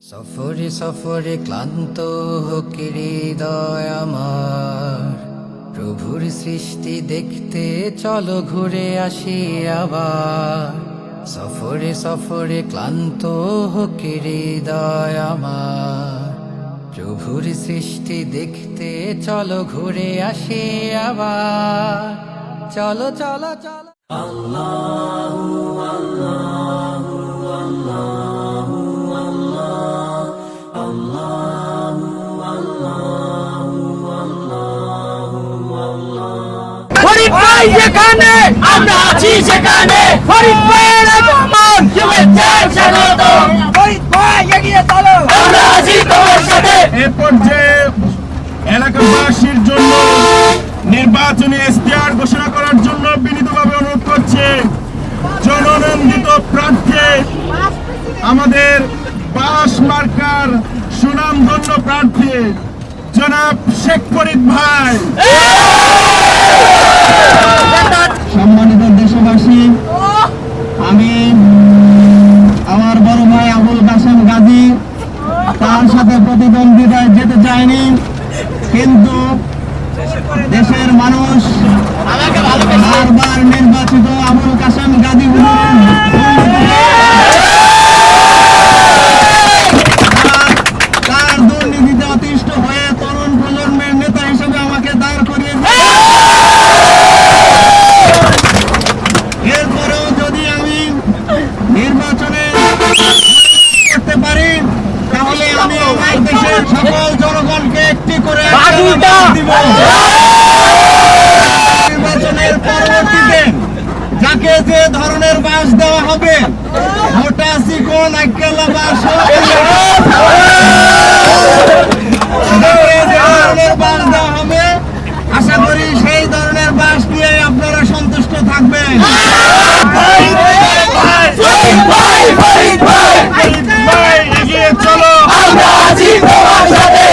সফরে সফরে ক্লান্ত হৃদয় আমার। প্রভুর সৃষ্টি দেখতে চলো, ঘুরে আসি আবার। সফরে সফরে ক্লান্ত হৃদয় আমার। প্রভুর সৃষ্টি দেখতে চলো, ঘুরে আসি আবার। চলো চলো চলো। ফরিদ যেখানে আমরা আছি সেখানে ফরিদ ভাইয়ের আগমন শুভেচ্ছা স্বাগতম ফরিদ ভাই এগিয়ে চলো। আমরা আছি তোমার সাথে। এ পর্যায়ে এলাকাবাসীর জন্য নির্বাচনী ইশতেহার ঘোষণা করার জন্য বিনীতভাবে অনুরোধ করছে। জননন্দিত প্রার্থী আমাদের বাস মার্কার সুনামধন্য প্রার্থী জনাব শেখ ফরিদ ভাই। আমি আমার বড় ভাই আবুল কাসেম গাজী, তার সাথে প্রতিদ্বন্দ্বিতায় যেতে চাইনি, কিন্তু দেশের মানুষ বারবার নির্বাচিত আবুল কাসেম গাজী নির্বাচনের যাকে যে ধরনের বাস দেওয়া হবে, মোটা চিকন আক্কেলা বাস আশা করি সেই ধরনের বাস দিয়ে আপনারা সন্তুষ্ট থাকবেন ফরিদ ভাই ফরিদ ভাই ফরিদ ভাই এগিয়ে চলো আমরা আছি তোমার সাথে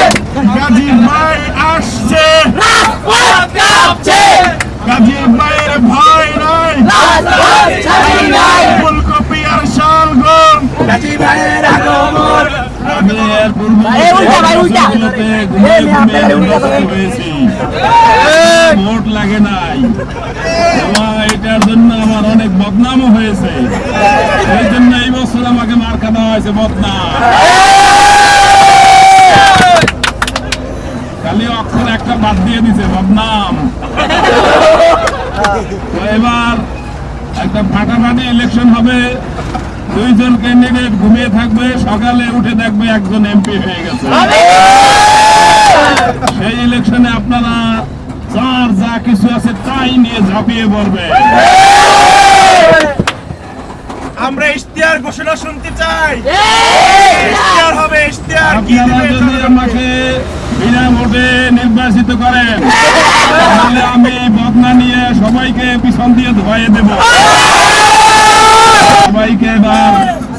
গাজী ভাই আসছে রাজপথ কাঁপছে গাজী ভাইয়ের ভয় নাই। ছাড়ি নাই। ফুলকপি আর শালগম গাজী ভাইয়ের আগমন। ভোট লাগে নাই। এটার জন্য আমার অনেক বদনামও হয়েছে। এই জন্য এই বছর আমাকে মার্কা দেওয়া হয়েছে বদনাম। খালি অক্ষর একটা বাদ দিয়ে দিছে বদনাম। এবার একটা ফাটাফাটি ইলেকশন হবে। দুইজন ক্যান্ডিডেট ঘুমিয়ে থাকবে সকালে উঠে দেখবে একজন এমপি হয়ে গেছে। সেই ইলেকশনে আপনারা যার যা কিছু আছে তাই নিয়ে ঝাঁপিয়ে পড়বে। আমরা ইশতেহার ঘোষণা শুনতে চাই। ইশতেহার! হবে ইশতেহার কি আপনারা দিবে যদি আমাকে বিনা ভোটে নির্বাচিত করেন। তাহলে আমি বদনা নিয়ে সবাইকে পিছন দিয়ে ধোয়াইয়ে দেব। সবাইকে এবার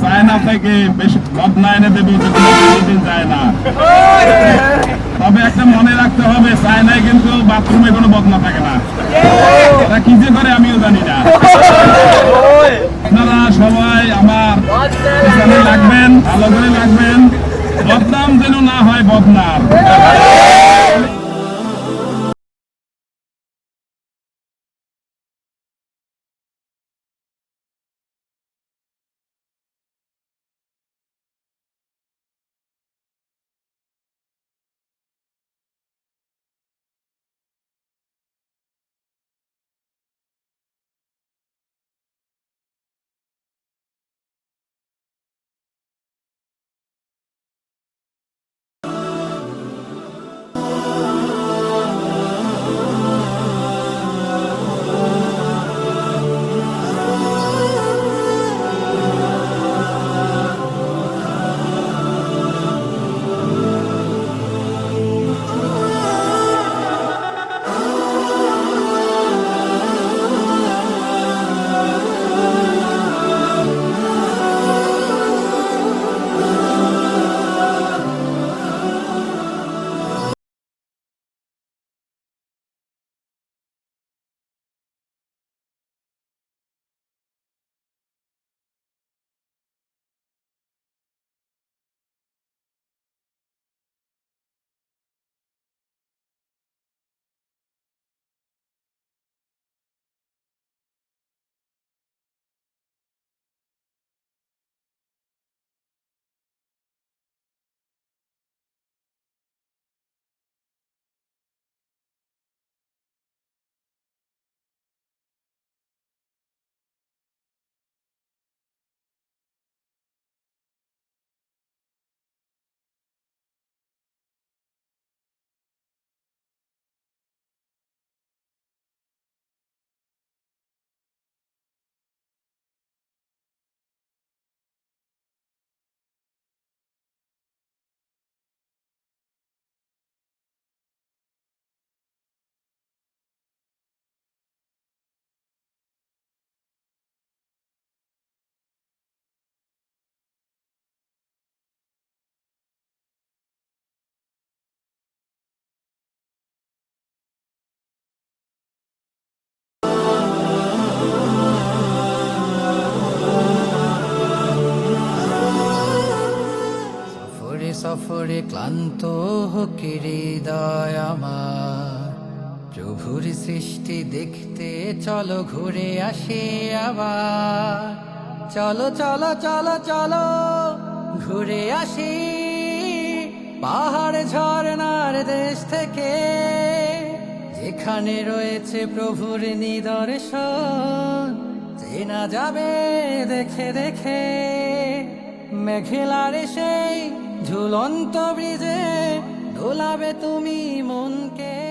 চায়না থেকে বেশি বদনা এনে দেবো কোনোদিন যায় না। তবে একটা মনে রাখতে হবে, চায়নায় কিন্তু বাথরুমে কোনো বদনা থাকে না। এটা কি যে করে আমিও জানি না। আপনারা সবাই আমার লাগবেন, ভালো করে লাগবেন। বদনাম যেন না হয় বদনাম ক্লান্ত হৃদয় আমার। প্রভুর সৃষ্টি দেখতে চলো, ঘুরে আসি আবার। চলো চলো চলো চলো, ঘুরে আসি। পাহাড় ঝর্ণার দেশ থেকে, যেখানে রয়েছে প্রভুর নিদর্শন। চেনা যাবে দেখে দেখে, মেঘেলার সেই ঝুলন্ত ব্রিজে দোলাবে তুমি মনকে।